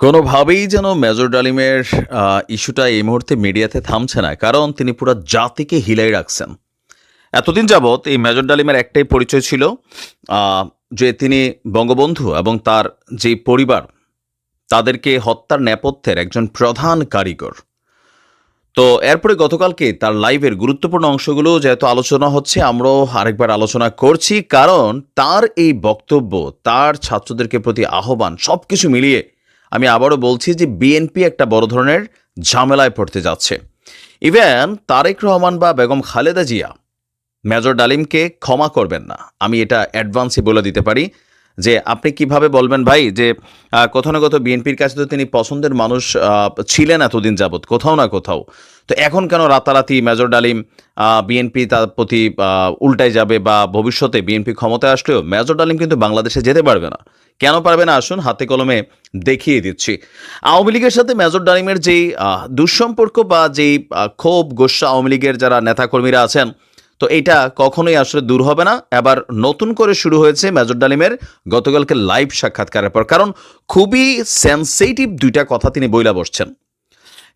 কোনোভাবেই যেন মেজর ডালিমের ইস্যুটা এই মুহূর্তে মিডিয়াতে থামছে না, কারণ তিনি পুরো জাতিকে হিলাই রাখছেন। এতদিন যাবৎ এই মেজর ডালিমের একটাই পরিচয় ছিল যে তিনি বঙ্গবন্ধু এবং তার যে পরিবার, তাদেরকে হত্যার নেপথ্যের একজন প্রধান কারিগর। তো এরপরে গতকালকে তার লাইভের গুরুত্বপূর্ণ অংশগুলো যেহেতু আলোচনা হচ্ছে, আমরাও আরেকবার আলোচনা করছি, কারণ তার এই বক্তব্য, তার ছাত্রদেরকে প্রতি আহ্বান সব কিছু মিলিয়ে আমি আবারও বলছি যে বিএনপি একটা বড় ধরনের ঝামেলায় পড়তে যাচ্ছে। ইভেন তারেক রহমান বা বেগম খালেদা জিয়া, মেজর ডালিমকে ক্ষমা করবেন না। আমি এটা অ্যাডভান্সই বলে দিতে পারি। যে আপনি কীভাবে বলবেন ভাই যে কোথাও না কোথাও বিএনপির কাছে তো তিনি পছন্দের মানুষ ছিলেন এতদিন যাবৎ, কোথাও না কোথাও। তো এখন কেন রাতারাতি মেজর ডালিম বিএনপি তার প্রতি উল্টায় যাবে বা ভবিষ্যতে বিএনপি ক্ষমতায় আসলেও মেজর ডালিম কিন্তু বাংলাদেশে যেতে পারবে না। কেন পারবে না? আসুন হাতে কলমে দেখিয়ে দিচ্ছি। আওয়ামী লীগের সাথে মেজর ডালিমের যেই দুঃসম্পর্ক বা যেই ক্ষোভ গোস্বা আওয়ামী লীগের যারা নেতাকর্মীরা আছেন তো এটা কখনোই আসলে দূর হবে না। এবার নতুন করে শুরু হয়েছে মেজর ডালিমের গতকালকে লাইভ সাক্ষাৎকারের পর। কারণ খুবই সেন্সিটিভ দুইটা কথা তিনি বইলা বসছেন।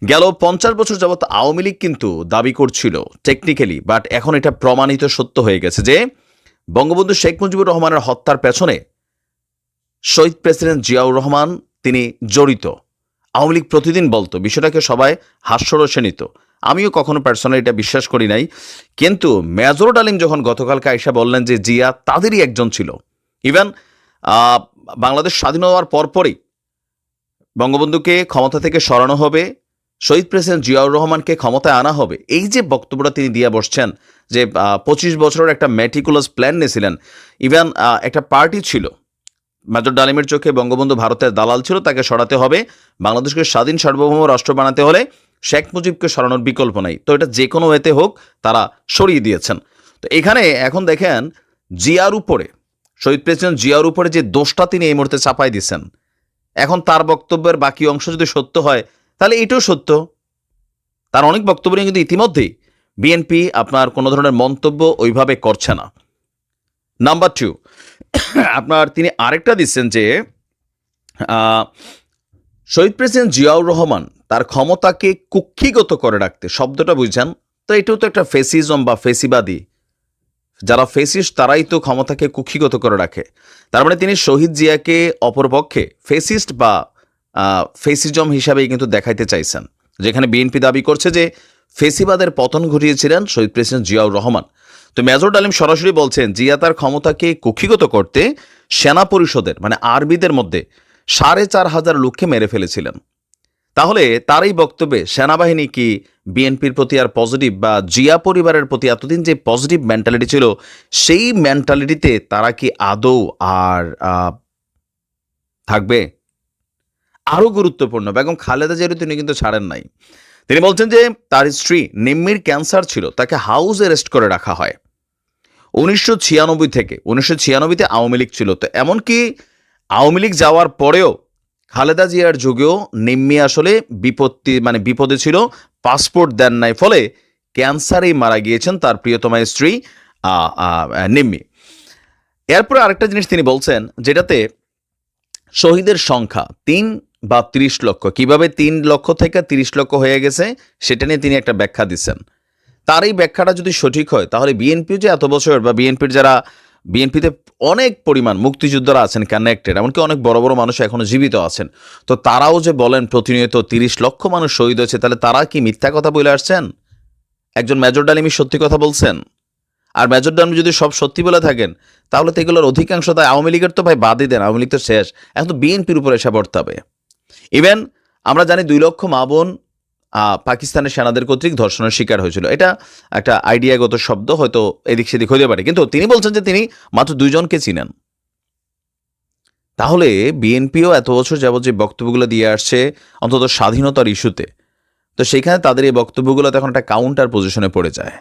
গেল পঞ্চাশ বছর যাবৎ আওয়ামী লীগ কিন্তু দাবি করছিল টেকনিক্যালি বাট এখন এটা প্রমাণিত সত্য হয়ে গেছে যে বঙ্গবন্ধু শেখ মুজিবুর রহমানের হত্যার পেছনে শহীদ প্রেসিডেন্ট জিয়াউর রহমান তিনি জড়িত। আওয়ামী লীগ প্রতিদিন বলতো, বিষয়টাকে সবাই হাস্যরসে নিত। আমিও কখনো পার্সোনালি এটা বিশ্বাস করি নাই। কিন্তু মেজর ডালিম যখন গতকালকে আইসা বললেন যে, জিয়া তাদেরই একজন ছিল। ইভেন বাংলাদেশ স্বাধীন হওয়ার পরপরই বঙ্গবন্ধুকে ক্ষমতা থেকে সরানো হবে, শহীদ প্রেসিডেন্ট জিয়াউর রহমানকে ক্ষমতায় আনা হবে। এই যে বক্তব্যটা তিনি দিয়ে বসছেন যে পঁচিশ বছরের একটা ম্যাটিকুলাস প্ল্যান নিয়েছিলেন। ইভেন একটা পার্টি ছিল। মেজর ডালিমের চোখে বঙ্গবন্ধু ভারতের দালাল ছিল, তাকে সরাতে হবে। বাংলাদেশকে স্বাধীন সার্বভৌম রাষ্ট্র বানাতে হলে শেখ মুজিবকে সরানোর বিকল্প নাই। তো এটা যে কোনো ওয়েতে হোক তারা সরিয়ে দিয়েছেন। তো এখানে এখন দেখেন জিয়ার উপরে, শহীদ প্রেসিডেন্ট জিয়ার উপরে যে দোষটা তিনি এই মুহূর্তে চাপাই দিচ্ছেন এখন তার বক্তব্যের বাকি অংশ যদি সত্য হয়, তাহলে এটাও সত্য। তার অনেক বক্তব্য নিয়ে কিন্তু ইতিমধ্যেই বিএনপি আপনার কোনো ধরনের মন্তব্য ওইভাবে করছে না। নাম্বার টু আপনার তিনি আরেকটা দিচ্ছেন যে শহীদ প্রেসিডেন্ট জিয়াউর রহমান তার ক্ষমতাকে কুক্ষিগত করে রাখতে শব্দটা বুঝছেন? তো এটাও তো একটা ফেসিজম বা ফেসিবাদী। যারা ফেসিস্ট, তারাই তো ক্ষমতাকে কুক্ষিগত করে রাখে। তার মানে তিনি শহীদ জিয়াকে অপরপক্ষে ফেসিস্ট বা ফেসিজম হিসাবেই কিন্তু দেখাইতে চাইছেন। যেখানে বিএনপি দাবি করছে যে ফেসিবাদের পতন ঘটিয়েছিলেন শহীদ প্রেসিডেন্ট জিয়াউর রহমান। তো মেজর ডালিম সরাসরি বলছেন, জিয়া তার ক্ষমতাকে কুক্ষিগত করতে সেনা পরিষদের মানে আরবিদের মধ্যে সাড়ে চার হাজার লোককে মেরে ফেলেছিলেন। তাহলে তার এই বক্তব্যে সেনাবাহিনী কি বিএনপির প্রতি আর পজিটিভ বা জিয়া পরিবারের প্রতি এতদিন যে পজিটিভ মেন্টালিটি ছিল, সেই মেন্টালিটিতে তারা কি আদৌ আর থাকবে? আরও গুরুত্বপূর্ণ, বেগম খালেদা জিয়ারও তিনি কিন্তু ছাড়েন নাই। তিনি বলছেন যে তার স্ত্রী নিম্মির ক্যান্সার ছিল, তাকে হাউস অ্যারেস্ট করে রাখা হয়। উনিশশো ছিয়ানব্বই থেকে, উনিশশো ছিয়ানব্বইতে আওয়ামী লীগ ছিল। তো এমনকি আওয়ামী লীগ যাওয়ার পরেও খালেদা জিয়ার যুগেও নিম্মি আসলে বিপত্তি মানে বিপদে ছিল, পাসপোর্ট দেন নাই, ফলে ক্যান্সারেই মারা গিয়েছেন তার প্রিয়তমা স্ত্রী নিম্মি এরপরে আরেকটা জিনিস তিনি বলছেন, যেটাতে শহীদের সংখ্যা তিন বা তিরিশ লক্ষ, কীভাবে তিন লক্ষ থেকে তিরিশ লক্ষ হয়ে গেছে, সেটা নিয়ে তিনি একটা ব্যাখ্যা দিচ্ছেন। তার এই ব্যাখ্যাটা যদি সঠিক হয়, তাহলে বিএনপি যে এত বছর, বা বিএনপির যারা বিএনপিতে অনেক পরিমাণ মুক্তিযোদ্ধারা আছেন কানেক্টেড এমনকি অনেক বড় বড় মানুষ এখনও জীবিত আছেন। তো তারাও যে বলেন প্রতিনিয়ত তিরিশ লক্ষ মানুষ শহীদ হয়েছে, তাহলে তারা কি মিথ্যা কথা বলে আসছেন? একজন মেজর ডালিমি সত্যি কথা বলছেন? আর মেজর ডালিমি যদি সব সত্যি বলে থাকেন, তাহলে তো এগুলোর অধিকাংশ তাই আওয়ামী লীগের তো ভাই বাদই দেন, আওয়ামী লীগ তো শেষ। এখন তো বিএনপির উপরে এসে হবে ইভেন আমরা জানি দুই লক্ষ মা বোন পাকিস্তানের সেনাদের কর্তৃক ধর্ষণের শিকার হয়েছিল। এটা একটা আইডিয়াগত শব্দ, হয়তো এদিক সেদিক হতে পারে। কিন্তু তিনি বলছেন যে তিনি মাত্র দুইজনকে চিনেন। তাহলে বিএনপিও এত বছর যাবত যে বক্তব্যগুলো দিয়ে আসছে অন্তত স্বাধীনতার ইস্যুতে, তো সেখানে তাদের এই বক্তব্যগুলো তখন একটা কাউন্টার পজিশনে পড়ে যায়।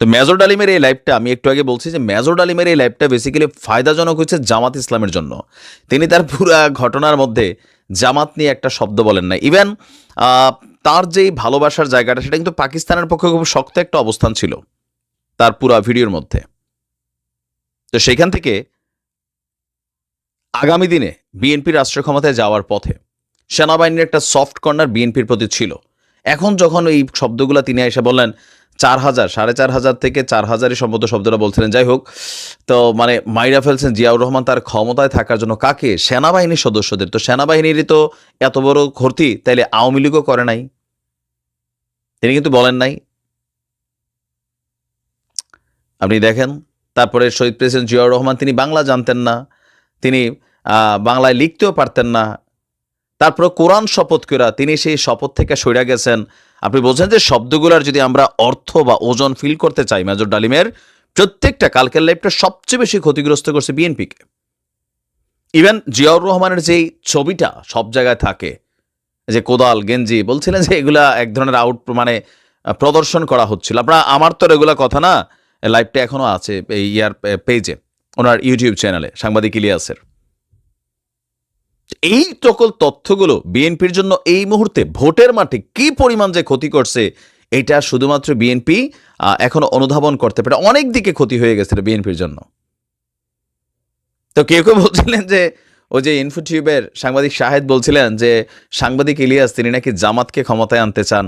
তো মেজর ডালিমের এই লাইভটা আমি একটু আগে বলছি যে মেজর ডালিমের এই লাইভটা বেসিক্যালি ফায়দাজনক হচ্ছে জামাত ইসলামের জন্য। তিনি তার পুরা ঘটনার মধ্যে জামাত নিয়ে একটা শব্দ বলেন না ইভেন তার যেই ভালোবাসার জায়গাটা, সেটা কিন্তু পাকিস্তানের পক্ষে খুব শক্ত একটা অবস্থান ছিল তার পুরা ভিডিওর মধ্যে। তো সেখান থেকে আগামী দিনে বিএনপি রাষ্ট্র ক্ষমতায় যাওয়ার পথে সেনাবাহিনীর একটা সফট কর্নার বিএনপির প্রতি ছিল। এখন যখন এই শব্দগুলো তিনি এসে বললেন চার হাজার সাড়ে চার হাজার থেকে চার হাজারই সম্ভবত শব্দটা বলছিলেন। যাই হোক, তো মানে মাইরা ফেলছেন জিয়াউর রহমান তার ক্ষমতায় থাকার জন্য। কাকে? সেনাবাহিনীর সদস্যদের। তো সেনাবাহিনীরই তো এত বড় ক্ষতি তাইলে আওয়ামী লীগও করে নাই। তিনি কিন্তু বলেন নাই। আপনি দেখেন, তারপরে শহীদ প্রেসিডেন্ট জিয়াউর রহমান, তিনি বাংলা জানতেন না। তিনি বাংলায় লিখতেও পারতেন না। তারপর কোরআন শপথ করা তিনি সেই শপথ থেকে সইরা গেছেন। আপনি বোঝেন যে শব্দগুলোর যদি আমরা অর্থ বা ওজন ফিল করতে চাই, মেজর ডালিমের, প্রত্যেকটা কালকের লাইফটা সবচেয়ে বেশি ক্ষতিগ্রস্ত করছে বিএনপিকে ইভেন জিয়াউর রহমানের যেই ছবিটা সব জায়গায় থাকে, যে কোদাল, গেঞ্জি, বলছিলেন যে এগুলা এক ধরনের আউট মানে প্রদর্শন করা হচ্ছিল। আপনার, আমার তো এগুলা কথা না লাইভটা এখনও আছে এই ইয়ার পেজে ওনার ইউটিউব চ্যানেলে সাংবাদিক ইলিয়াসের। এই সকল তথ্যগুলো বিএনপির জন্য এই মুহূর্তে ভোটের মাঠে কি পরিমাণ যে ক্ষতি করছে, এটা শুধুমাত্র বিএনপি এখনও অনুধাবন করতে পারে অনেক দিকে ক্ষতি হয়ে গেছে বিএনপির জন্য। তো কেউ কেউ বলছিলেন যে, ওই যে ইনফোটিউবের সাংবাদিক শাহেদ বলছিলেন যে, সাংবাদিক ইলিয়াস, তিনি নাকি জামাতকে ক্ষমতায় আনতে চান।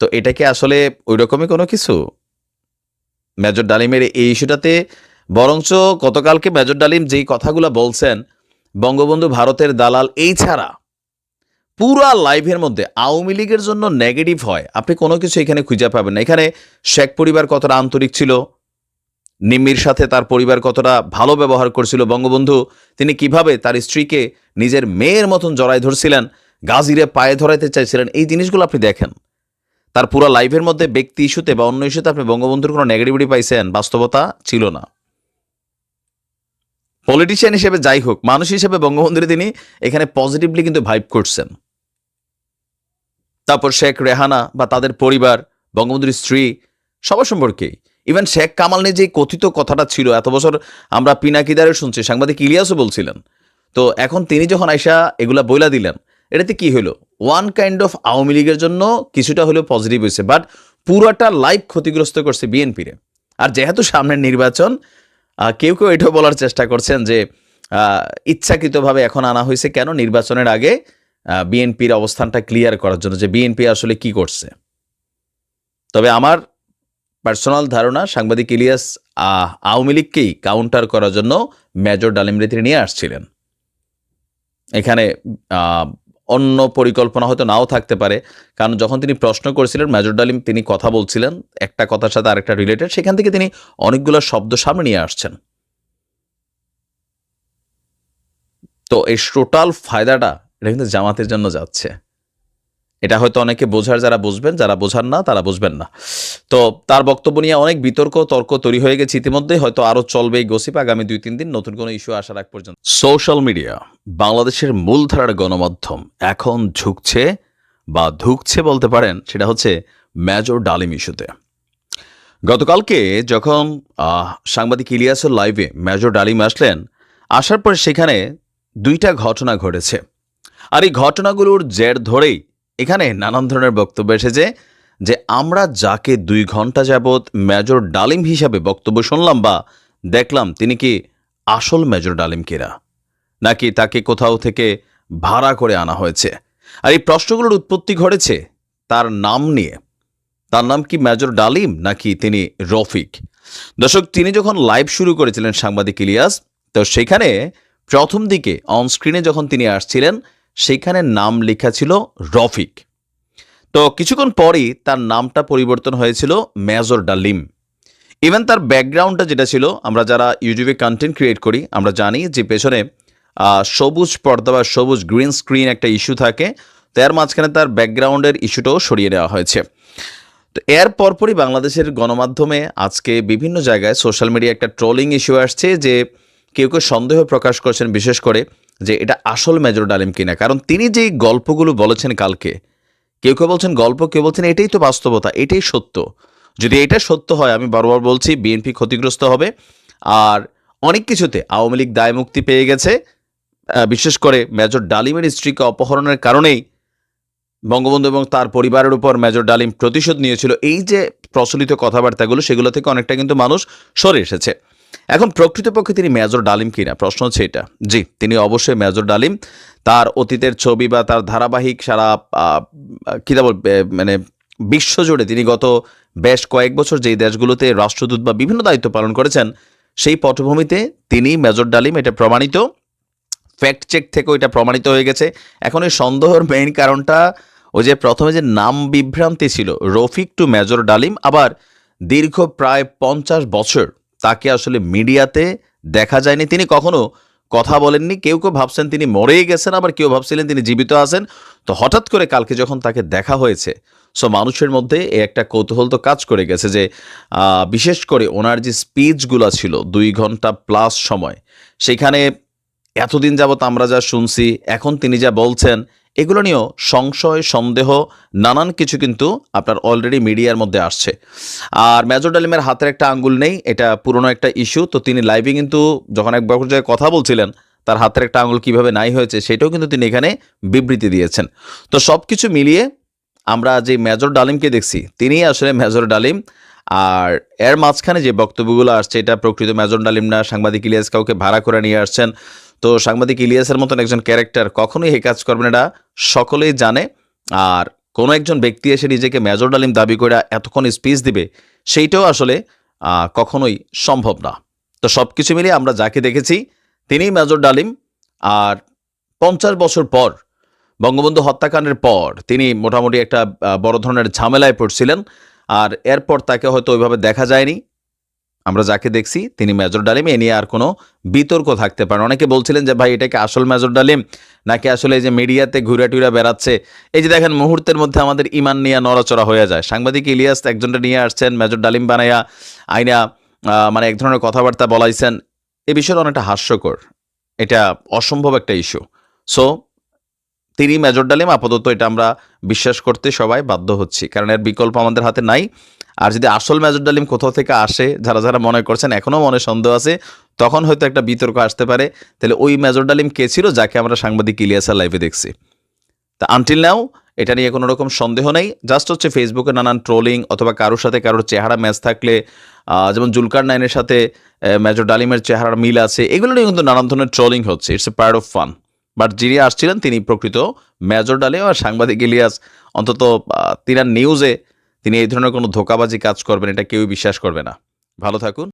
তো এটা কি আসলে ওই রকমই কোনো কিছু? মেজর ডালিমের এই ইস্যুটাতে, বরঞ্চ গতকালকে মেজর ডালিম যেই কথাগুলো বলছেন বঙ্গবন্ধু ভারতের দালাল, এই ছাড়া পুরা লাইভের মধ্যে আওয়ামী লীগের জন্য নেগেটিভ হয়। আপনি কোনো কিছু এখানে খুঁজে পাবেন না। এখানে শেখ পরিবার কতটা আন্তরিক ছিল, নিম্মির সাথে তার পরিবার কতটা ভালো ব্যবহার করছিল, বঙ্গবন্ধু তিনি কীভাবে তার স্ত্রীকে নিজের মেয়ের মতন জড়াই ধরছিলেন, গাজিরে পায়ে ধরাইতে চাইছিলেন, এই জিনিসগুলো আপনি দেখেন। তার পুরো লাইভের মধ্যে ব্যক্তি ইস্যুতে বা অন্য ইস্যুতে আপনি বঙ্গবন্ধুর কোনো নেগেটিভিটি পাইছেন, বাস্তবতা ছিল না। পলিটিশিয়ান হিসেবে যাই হোক, মানুষ হিসেবে বঙ্গবন্ধুরে তিনি এখানে পজিটিভলি কিন্তু ভাইব করছেন। তারপর শেখ রেহানা বা তাদের পরিবার, বঙ্গবন্ধুর স্ত্রী, সবার সম্পর্কেই ইভেন শেখ কামাল নিয়ে যে কথিত কথাটা ছিল, এত বছর আমরা পিনাকিদারে শুনছি, সাংবাদিক ইলিয়াসও বলছিলেন। তো এখন তিনি যখন আইসা এগুলা বইলা দিলেন, এটাতে কি হলো ওয়ান কাইন্ড অফ আওয়ামী লীগের জন্য কিছুটা হলেও পজিটিভ হয়েছে বাট পুরোটা লাইফ ক্ষতিগ্রস্ত করছে বিএনপিরে আর যেহেতু সামনের নির্বাচন কেউ কেউ এটাও বলার চেষ্টা করছেন যে ইচ্ছাকৃতভাবে এখন আনা হয়েছে কেন? নির্বাচনের আগে বিএনপির অবস্থানটা ক্লিয়ার করার জন্য যে বিএনপি আসলে কি করছে। তবে আমার পার্সোনাল ধারণা, সাংবাদিক ইলিয়াস আওয়ামী লীগকেই কাউন্টার করার জন্য মেজর ডালিমরে তিনি নিয়ে আসছিলেন। এখানে অন্য পরিকল্পনা হয়তো নাও থাকতে পারে। কারণ যখন তিনি প্রশ্ন করেছিলেন, মেজর ডালিম তিনি কথা বলছিলেন, একটা কথার সাথে আরেকটা রিলেটেড সেখান থেকে তিনি অনেকগুলো শব্দ সামনে নিয়ে আসছেন। তো এই টোটাল ফায়দাটা এটা কিন্তু জামাতের জন্য যাচ্ছে। এটা হয়তো অনেকে বোঝার যারা বুঝবেন, যারা বোঝার না, তারা বুঝবেন না। তো তার বক্তব্য নিয়ে অনেক বিতর্ক, তর্ক তৈরি হয়ে গেছে ইতিমধ্যে হয়তো আরও চলবে এই গসিপ আগামী দুই, তিন দিন নতুন কোনো ইস্যু আসার আগ পর্যন্ত। সোশ্যাল মিডিয়া বাংলাদেশের মূলধারার গণমাধ্যম, এখন ঝুঁকছে বা ধুকছে বলতে পারেন, সেটা হচ্ছে মেজর ডালিম ইস্যুতে গতকালকে যখন সাংবাদিক ইলিয়াসের লাইভে মেজর ডালিম আসলেন, আসার পর সেখানে দুইটা ঘটনা ঘটেছে। আর এই ঘটনাগুলোর জের ধরেই এখানে নানান ধরনের বক্তব্য এসেছে যে আমরা যাকে দুই ঘণ্টা যাবৎ মেজর ডালিম হিসাবে বক্তব্য শুনলাম বা দেখলাম, তিনি কি আসল মেজর ডালিম কিরা নাকি তাকে কোথাও থেকে ভাড়া করে আনা হয়েছে? আর এই প্রশ্নগুলোর উৎপত্তি ঘটেছে তার নাম নিয়ে। তার নাম কি মেজর ডালিম, নাকি তিনি রফিক? দর্শক, তিনি যখন লাইভ শুরু করেছিলেন সাংবাদিক ইলিয়াস, তো সেখানে প্রথম দিকে অনস্ক্রিনে যখন তিনি আসছিলেন সেখানে নাম লেখা ছিল রফিক। তো কিছুক্ষণ পরই তার নামটা পরিবর্তন হয়েছিল মেজর ডালিম। ইভেন তার ব্যাকগ্রাউন্ডটা যেটা ছিল, আমরা যারা ইউটিউবে কন্টেন্ট ক্রিয়েট করি, আমরা জানি যে পেছনে সবুজ পর্দা বা সবুজ গ্রিন স্ক্রিন একটা ইস্যু থাকে, তো এর মাঝখানে তার ব্যাকগ্রাউন্ডের ইস্যুটাও সরিয়ে নেওয়া হয়েছে। তো এর পরপরই বাংলাদেশের গণমাধ্যমে আজকে বিভিন্ন জায়গায় সোশ্যাল মিডিয়া একটা ট্রোলিং ইস্যু আসছে যে কেউ কেউ সন্দেহ প্রকাশ করছেন, বিশেষ করে যে এটা আসল মেজর ডালিম কিনা। কারণ তিনি যেই গল্পগুলো বলেছেন কালকে, কেউ কেউ বলছেন গল্প, কেউ বলছেন এটাই তো বাস্তবতা, এটাই সত্য। যদি এটা সত্য হয়, আমি বারবার বলছি বিএনপি ক্ষতিগ্রস্ত হবে। আর অনেক কিছুতে আওয়ামী লীগ দায় মুক্তি পেয়ে গেছে। বিশেষ করে মেজর ডালিমের স্ত্রীকে অপহরণের কারণেই বঙ্গবন্ধু এবং তার পরিবারের উপর মেজর ডালিম প্রতিশোধ নিয়েছিল। এই যে প্রচলিত কথাবার্তাগুলো, সেগুলো থেকে অনেকটা কিন্তু মানুষ সরে এসেছে। এখন প্রকৃতপক্ষে তিনি মেজর ডালিম কিনা? প্রশ্ন হচ্ছে এটা। জি, তিনি অবশ্যই মেজর ডালিম। তার অতীতের ছবি বা তার ধারাবাহিক সারা কী বল মানে বিশ্বজুড়ে তিনি গত বেশ কয়েক বছর যেই দেশগুলোতে রাষ্ট্রদূত বা বিভিন্ন দায়িত্ব পালন করেছেন, সেই পটভূমিতে তিনি মেজর ডালিম এটা প্রমাণিত। ফ্যাক্ট চেক থেকেও এটা প্রমাণিত হয়ে গেছে। এখন এই সন্দেহের মেইন কারণটা ওই যে প্রথমে যে নাম বিভ্রান্তি ছিল, রফিক টু মেজর ডালিম, আবার দীর্ঘ প্রায় পঞ্চাশ বছর তাকে আসলে মিডিয়াতে দেখা যায়নি। তিনি কখনো কথা বলেননি, কেউ কেউ ভাবছেন তিনি মরেই গেছেন, আবার কেউ ভাবছিলেন তিনি জীবিত আছেন। তো হঠাৎ করে কালকে যখন তাকে দেখা হয়েছে সো মানুষের মধ্যে এ একটা কৌতূহল তো কাজ করে গেছে যে বিশেষ করে ওনার যে স্পিচগুলো ছিল দুই ঘণ্টা প্লাস সময়, সেখানে এতদিন যাবৎ আমরা যা শুনছি, এখন তিনি যা বলছেন এগুলো নিয়েও সংশয়, সন্দেহ, নানান কিছু কিন্তু আপনার অলরেডি মিডিয়ার মধ্যে আসছে। আর মেজর ডালিমের হাতের একটা আঙ্গুল নেই, এটা পুরনো একটা ইস্যু তো তিনি লাইভে কিন্তু যখন এক পর্যায়ে কথা বলছিলেন, তার হাতের একটা আঙ্গুল কীভাবে নাই হয়েছে, সেটাও কিন্তু তিনি এখানে বিবৃতি দিয়েছেন। তো সব কিছু মিলিয়ে আমরা যে মেজর ডালিমকে দেখছি, তিনি আসলে মেজর ডালিম, আর এর মাঝখানে যে বক্তব্যগুলো আসছে, এটা প্রকৃত মেজর ডালিম না, সাংবাদিক ইলিয়াস কাউকে ভাড়া করে নিয়ে আসছেন তো সাংবাদিক ইলিয়াসের মতন একজন ক্যারেক্টার কখনোই এই কাজ করবেন এটা সকলেই জানে। আর কোনো একজন ব্যক্তি এসে নিজেকে মেজর ডালিম দাবি করে এতক্ষণ স্পিচ দিবে, সেইটাও আসলে কখনোই সম্ভব না। তো সব কিছু মিলিয়ে আমরা যাকে দেখেছি, তিনিই মেজর ডালিম। আর পঞ্চাশ বছর পর, বঙ্গবন্ধু হত্যাকাণ্ডের পর, তিনি মোটামুটি একটা বড় ধরনের ঝামেলায় পড়ছিলেন। আর এরপর তাকে হয়তো ওইভাবে দেখা যায়নি। আমরা যাকে দেখছি, তিনি মেজর ডালিম, এ নিয়ে আর কোনো বিতর্ক থাকতে পারে অনেকে বলছিলেন যে, ভাই এটাকে আসল মেজর ডালিম? নাকি আসলে এই যে মিডিয়াতে ঘুরে টুরে বেড়াচ্ছে? এই যে দেখেন, মুহূর্তের মধ্যে আমাদের ইমান নিয়ে নড়াচড়া হয়ে যায়। সাংবাদিক ইলিয়াস একজনটা নিয়ে আসছেন, মেজর ডালিম বানাইয়া আইনা মানে এক ধরনের কথাবার্তা বলাইছেন। এ বিষয়টা অনেকটা হাস্যকর। এটা অসম্ভব একটা ইস্যু। সো, তিনি মেজর ডালিম, আপাতত এটা আমরা বিশ্বাস করতে সবাই বাধ্য হচ্ছি। কারণ এর বিকল্প আমাদের হাতে নাই। আর যদি আসল মেজর ডালিম কোথাও থেকে আসে, যারা যারা মনে করছেন এখনও মনে সন্দেহ আছে, তখন হয়তো একটা বিতর্ক আসতে পারে। তাহলে ওই মেজর ডালিম কে ছিল যাকে আমরা সাংবাদিক ইলিয়াসা লাইভে দেখছি? তা আনটিল নাও এটা নিয়ে কোনো রকম সন্দেহ নেই। জাস্ট হচ্ছে ফেসবুকে নানান ট্রোলিং অথবা কারোর সাথে কারোর চেহারা ম্যাচ থাকলে যেমন জুলকার নাইনের সাথে মেজর ডালিমের চেহারার মিল আছে। এগুলো নিয়ে কিন্তু নানান ধরনের ট্রোলিং হচ্ছে। It's a part of fun but যিনি আসছিলেন, তিনি প্রকৃত মেজর ডালিম। আর সাংবাদিক ইলিয়াস অন্তত তিনার নিউজে তিনি এই ধরনের কোনো ধোকাবাজি কাজ করবেন এটা কেউই বিশ্বাস করবে না। ভালো থাকুন।